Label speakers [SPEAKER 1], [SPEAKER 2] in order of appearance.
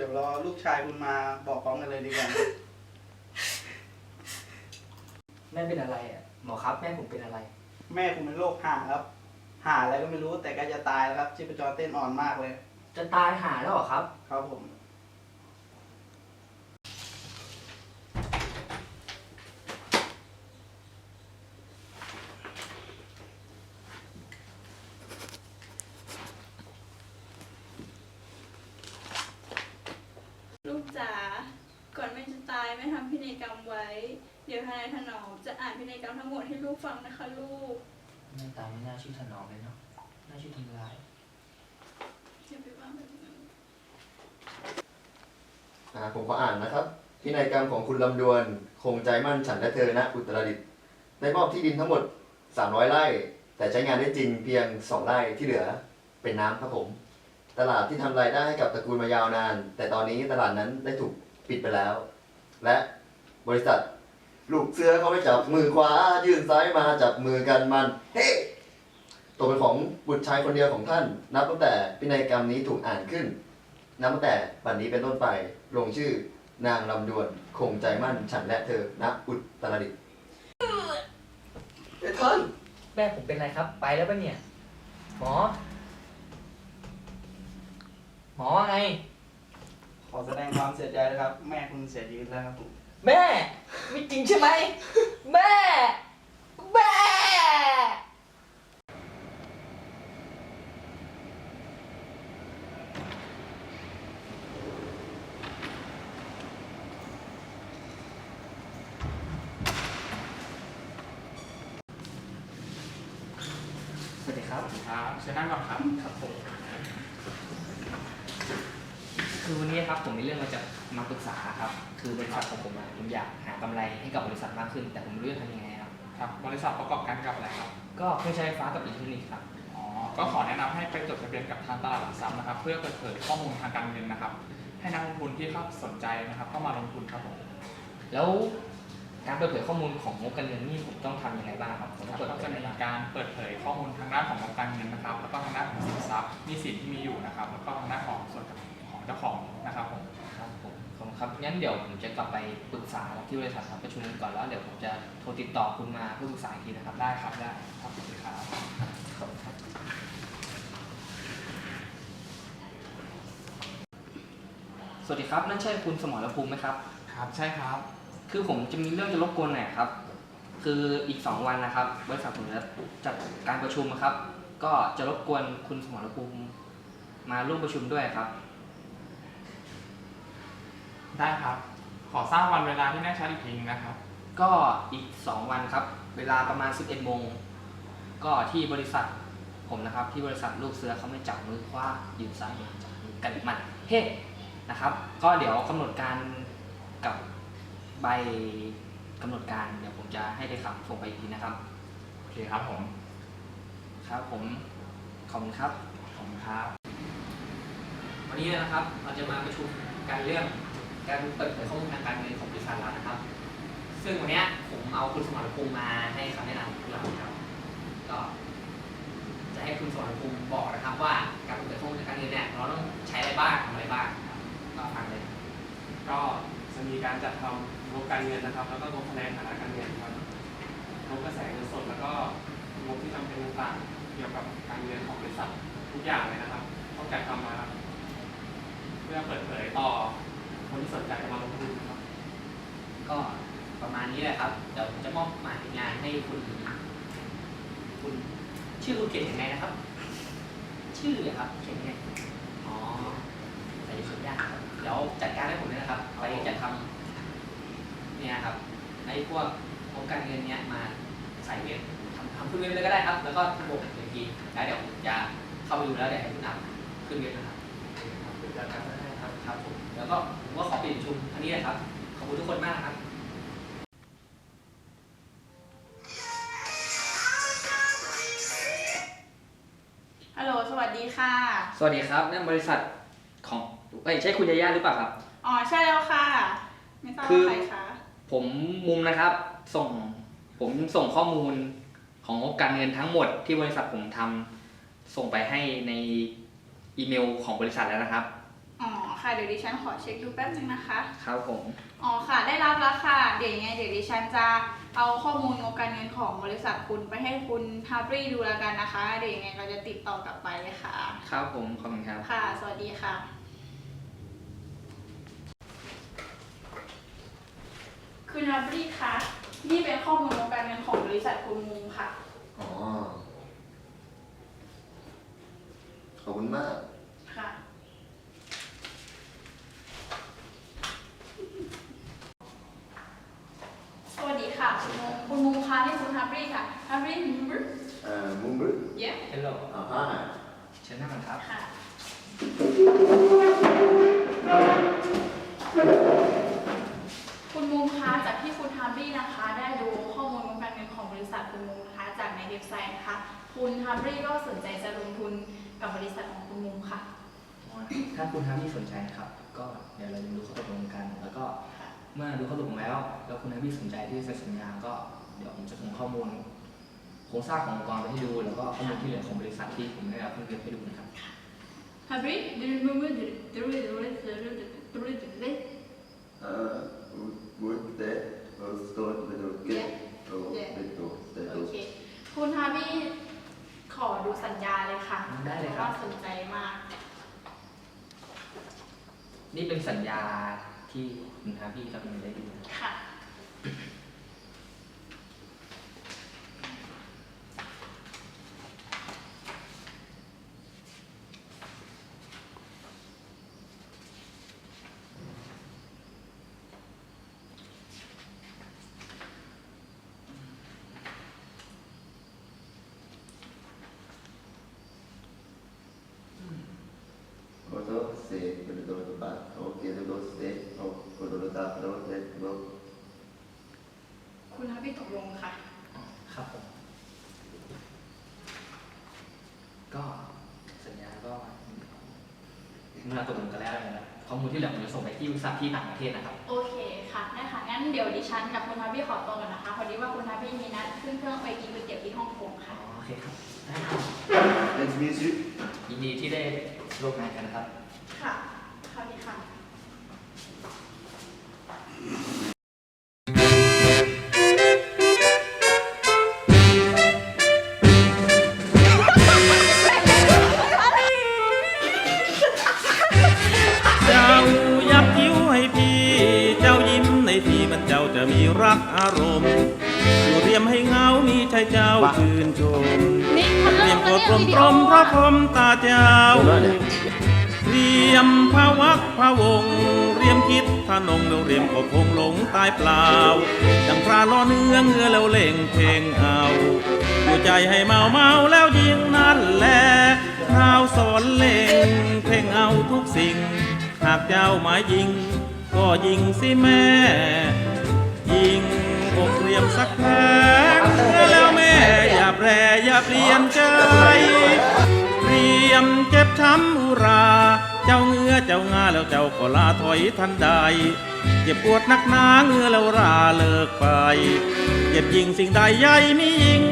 [SPEAKER 1] อเดี๋ยวรอลูกชายคุณมาบอกพร้อมกันเลยดีกว่า
[SPEAKER 2] แม่เป็นอะไรอะหมอครับแม่ผมเป็นอะไร
[SPEAKER 1] แม่คุณเป็นโรคห่าครับ ห่าอะไรก็ไม่รู้แต่ก็จะตายแล้วครับชีพจรเต้นอ่อนมากเลย
[SPEAKER 2] จะตายหาแล้วเหรอครับ
[SPEAKER 1] ครับผม
[SPEAKER 3] ลูกจ๋า ก่อนแม่จะตายแม่ทำพิ นัยกรรมไว้ เดี๋ยวทนายถนอมจะอ่านพินัยกรรมทั้งหมดให้ลูกฟังนะคะลูก
[SPEAKER 2] แม่ตายไม่น่าชื่อถนอมเลยเนาะน่าชื่อทำลาย
[SPEAKER 3] อย่าไปว่าแบบนั้น
[SPEAKER 4] อ่าผมขออ่านนะครับ พินัยกรรมของคุณลำดวน คงใจมั่นฉันและเธอณอุตรดิตถ์ได้มอบที่ดินทั้งหมด 300 ไร่ แต่ใช้งานได้จริงเพียง 2 ไร่ที่เหลือเป็นน้ำครับผม ตลาดที่ทำรายได้ให้กับตระกูลมายาวนาน แต่ตอนนี้ตลาดนั้นได้ถูกปิดไปแล้ว และ บริษัท ลูกเสือเขาไม่จับมือขวา ยื่นซ้ายมาจับมือกันมัน เฮ้ตกเป็นของบุตรชายคนเดียวของท่าน นับตั้งแต่พินัยกรรมนี้ถูกอ่านขึ้น นับตั้งแต่บัดนนี้เป็นต้นไปลงชื่อนางลำดวนคงใจมั่นฉันและเธอณอุตรดิตถ์เอ้ยท่าน
[SPEAKER 2] แม่ผมเป็นอะไรครับ ไปแล้วปะเนี่ย หมอ หมอว่าไง
[SPEAKER 1] ขอแสดงความเสียใจนะครับ แม่คุณเสียชีวิตแล้วครับผม
[SPEAKER 2] แม่ ไม่จริงใช่ไหม แม่ แม่ สวัสดีครับ
[SPEAKER 5] ครับเชิญนั่งก่อนครับ
[SPEAKER 2] ครับผม คือวันนี้ครับผมมีเรื่องมาจะ มาปรึกษาครับ คือบริษัทของผมอะผมอยากหากำไรให้กับบริษัทมากขึ้น แต่ผมไม่รู้จะทำยังไงครับ
[SPEAKER 5] ครับ บริษัทประกอบการกับอะไรครับ
[SPEAKER 2] ก็เครื่องใช้ไฟฟ้ากับอิเล็กทรอนิกส์ครับ
[SPEAKER 5] อ๋อ ก็ขอแนะนำให้ไปจดทะเบียนกับทางตลาดหลักทรัพย์นะครับ เพื่อเปิดเผยข้อมูลทางการเงินนะครับ ให้นักลงทุนที่เข้าสนใจนะครับ เข้ามาลงทุนครับผม
[SPEAKER 2] แล้วการเปิดเผยข้อมูลของงบการเงินนี่ผมต้องทำยังไงบ้างครับผม
[SPEAKER 5] ค
[SPEAKER 2] ต้
[SPEAKER 5] รั
[SPEAKER 2] อบงเปิด
[SPEAKER 5] ก็
[SPEAKER 2] เผ
[SPEAKER 5] จะ
[SPEAKER 2] ยอะไร
[SPEAKER 5] มี
[SPEAKER 2] บ้าง
[SPEAKER 5] การเปิดเผยข้อมูลทางด้านของงบการเงินนะครับ แล้วก็ทางด้านของสินทรัพย์หนี้สินที่มีอยู่นะครับ แล้วก็ทางด้านของส่วนของเจ้าของนะครับผม
[SPEAKER 2] ครับ ผมขอบคุณครับงั้นเดี๋ยวผมจะกลับไปปรึกษาที่บริษัทครับประชุมกันก่อนแล้วเดี๋ยวผมจะโทรติดต่อคุณมาเพื่อปรึกษาอีกทีนะครับ
[SPEAKER 5] ได้ครับได้ครับสวัสดีครับ
[SPEAKER 2] ขอบคุณครับสวัสดีครับนั่นใช่คุณสมรภูมิไหมครับ
[SPEAKER 5] ครับใช่ครับ
[SPEAKER 2] คือผมจะมีเรื่องจะรบกวนหน่อยครับ คืออีกสองวันนะครับ บริษัทผมจะจัดการประชุมครับ ก็จะรบกวนคุณสมรภูมิมาร่วมประชุมด้วยครับ
[SPEAKER 5] ได้ครับ ขอทราบวันเวลาที่แน่ชัดอีกทีนึงนะครับ
[SPEAKER 2] ก็อีกสองวันครับ เวลาประมาณ 11โมงก็ที่บริษัทผมนะครับ ที่บริษัทลูกเสือเขาไม่จับมือคว้ายืนซ้ายมาจับมือกันมันเฮ้นะครับ ก็เดี๋ยวกำหนดการกับใบกำหนดการเดี๋ยวผมจะให้ได้ครับส่งไปอีกทีนะครับ
[SPEAKER 5] โอเคครับผม
[SPEAKER 2] ครับผมขอบคุณครับ
[SPEAKER 5] ขอบคุณครับ
[SPEAKER 2] วันนี้นะครับเราจะมาประชุมการเรื่อง การเปิดเผยข้อมูลทางการเงินของบริษัทเรานะครับ ซึ่งวันนี้ผมเอาคุณสมรภูมิมาให้คำแนะนำพวกเราครับก็จะให้คุณสมรภูมิบอกนะครับ ว่าการเปิดเผยข้อมูลทางการเงินเนี่ยเราต้องใช้อะไรบ้างทำอะไรบ้างก็ฟังเลย
[SPEAKER 6] ก็จะมีการจัดทำงบการเงินนะครับ แล้วก็งบคะแนนฐานะการเงินครับงบกระแสเงินสดแล้วก็งบที่จำเป็นต่างๆ เกี่ยวกับการเงินของบริษัททุกอย่างเลยนะครับ ต้องจัดทำมาเพื่อเปิดเผยต่อ คนที่สนใจจะมาลงทุนครับ
[SPEAKER 2] ก็ประมาณนี้แหละครับ เดี๋ยวผมจะมอบหมายงานให้คุณ คุณชื่อคุณเขียนยังไงนะครับ ชื่ออะครับเขียนยังไงอ๋อใส่ชื่อยากครับเดี๋ยวจัดการให้ผมด้วยนะครับไปจะทำเนี่ยครับไอ้พวกโครงการเงินเนี้ยมาใส่เว็บทำทำขึ้นเว็บเลยก็ได้ครับ แล้วก็ระบบอีกทีแล้วเดี๋ยวผมจะเข้าไปดูแล้วเดี๋ยวให้คุณอัพขึ้นเว็บนะครับจัดการให้ครับครับผม แล้วก็ผมก็ขอปิดประชุมอันนี้เลยครับ ขอบคุณทุกคนมากนะครับ
[SPEAKER 3] ฮัลโหลสวัสดีค่ะ
[SPEAKER 2] สวัสดีครับนั่นบริษัทของเอ้ยใช่คุณยาย่าหรือเปล่าครับ
[SPEAKER 3] อ๋อใช่แล้วค่ะ ไม่ทราบ
[SPEAKER 2] คือ
[SPEAKER 3] ว่าใครคะ
[SPEAKER 2] ผมมุมนะครับ ส่งผมส่งข้อมูลของงบการเงินทั้งหมดที่บริษัทผมทำส่งไปให้ในอีเมลของบริษัทแล้วนะครับ
[SPEAKER 3] อ๋อ ค่ะ เดี๋ยวดิฉันขอเช็คดูแป๊บนึงนะคะ
[SPEAKER 2] ครับผม
[SPEAKER 3] อ๋อค่ะ ได้รับแล้วค่ะ เดี๋ยวยังไงเดี๋ยวดิฉันจะเอาข้อมูลงบการเงินของบริษัทคุณไปให้คุณฮาร์บรีดูแล้วกันนะคะ เดี๋ยวยังไงเราจะติดต่อกลับไปเลยค่ะ
[SPEAKER 2] ครับผม ขอบคุณครับ
[SPEAKER 3] ค่ะ สวัสดีค่ะ คุณฮาร์บรีคะนี่เป็นข้อมูลงบการเงินของบริษัทคุณมุงค่ะ
[SPEAKER 4] อ๋อ ขอบคุณมาก
[SPEAKER 3] ค่ะ สวัสดีค่ะ คุณมุงคุณมุงคะนี่คุณฮาร์บ รีค่ะฮาร์บรีมุง
[SPEAKER 4] เอ่อมุมบึ้
[SPEAKER 3] เย้
[SPEAKER 2] ฮัลโหล
[SPEAKER 4] อ่าฮะ
[SPEAKER 2] เชิญนั่งก่อนครับ
[SPEAKER 3] ค่ะ คุณมุงคะจากที่คุณฮาร์บี้นะคะ ได้ดูข้อมูลงบการเงินของบริษัทคุณมุงนะคะ จากในเว็บไซต์นะคะคุณฮาร์บี้ก็สนใจจะลงทุนกับบริษัทของคุณมุงค่ะ
[SPEAKER 2] ถ้าคุณฮาร์บี้สนใจนะครับ ก็เดี๋ยวเราจะดูข้อตกลงกัน แล้วก็เมื่อดูข้อตกลงแล้ว แล้วคุณฮาร์บี้สนใจที่จะเซ็นสัญญา ก็เดี๋ยวผมจะส่งข้อมูล โครงสร้างขององค์กรไปให้ดู แล้วก็ข้อมูลที่เหลือของบริษัทที่ผมได้รับเพิ่มเติมให้ดูนะครับ
[SPEAKER 4] Have we remembered the the the the the Uh, would that store little get or
[SPEAKER 3] little little Okay. คุณฮาร์บี้ขอดูสัญญาเลยค่ะ
[SPEAKER 2] ได้เลยครับ
[SPEAKER 3] พาะว่าสนใจมาก
[SPEAKER 2] นี่เป็นสัญญาที่คุณฮาร์บี้กำลังได้ดูนะครับ
[SPEAKER 3] ค่ะ
[SPEAKER 4] โตเซเบโดตบาโอเคโดเซโอโอโดตาโดเซโด
[SPEAKER 3] คุณฮาร์บี้ตกลงค่ะ
[SPEAKER 2] ครับผม ก็สัญญาก็เมื่อตกลงกันแล้วนะครับข้อมูลที่เหลือผมจะส่งไปที่บริษัทที่ต่างประเทศนะครับ
[SPEAKER 3] โอเคค่ะได้ค่ะงั้นเดี๋ยวดิฉันกับคุณฮาร์บี้ขอตัวก่อนนะคะ พอดีว่าคุณฮาร์บี้มีนัดขึ้นเครื่องไปกินก๋วยเตี๋ยวที่ฮ่องกง
[SPEAKER 2] อ๋อ
[SPEAKER 3] ค่ะ
[SPEAKER 2] โอเคครับได้ครับ
[SPEAKER 4] Let's meet you
[SPEAKER 2] ยินดีที่ได้ร่วมงานกันนะครับ
[SPEAKER 3] ค่ะค่ะดีค่ะ
[SPEAKER 7] เจ้ายักยิ้วให้พี่ เจ้ายิ้มในทีมันเจ้าจะมีรักอารมณ์อยู่เรียมให้เงามีชายเจ้าชื่นชม
[SPEAKER 3] นี่มัน
[SPEAKER 7] เรี
[SPEAKER 3] เริ่
[SPEAKER 7] ย
[SPEAKER 3] ม
[SPEAKER 7] ม
[SPEAKER 3] แล้
[SPEAKER 7] ก
[SPEAKER 3] ว
[SPEAKER 7] ด
[SPEAKER 3] เนี่ย
[SPEAKER 7] กลม
[SPEAKER 3] วิดีโอ
[SPEAKER 7] กลมเพราะคมตาเจ้า
[SPEAKER 4] Uno,
[SPEAKER 7] เเรียมพระวักพระวงเรียมคิดทานงเราเรียมก็คงหลงตายเปล่าดังพระล้อเนื้อเงือแล้วเล่งเพลงเอาอยู่ใจให้เมาเมาแล้วยิงนั่นแหละข้าวสอนเล่งเพลงเอาทุกสิ่ง หากเจ้าหมายยิง ก็ยิงสิแม่ ยิงอกเรียมสักแพ้แล้วแม่อย่าแปรอย่าเปลี่ยนใจ ยมเจ็บช้ำอุรา เจ้าเงือเจ้างาแล้วเจ้าก็ลาถอยทันใด เจ็บปวดนักหนาเงือแล้วราเลิกไป เจ็บยิงสิ่งใดใหญ่มียิง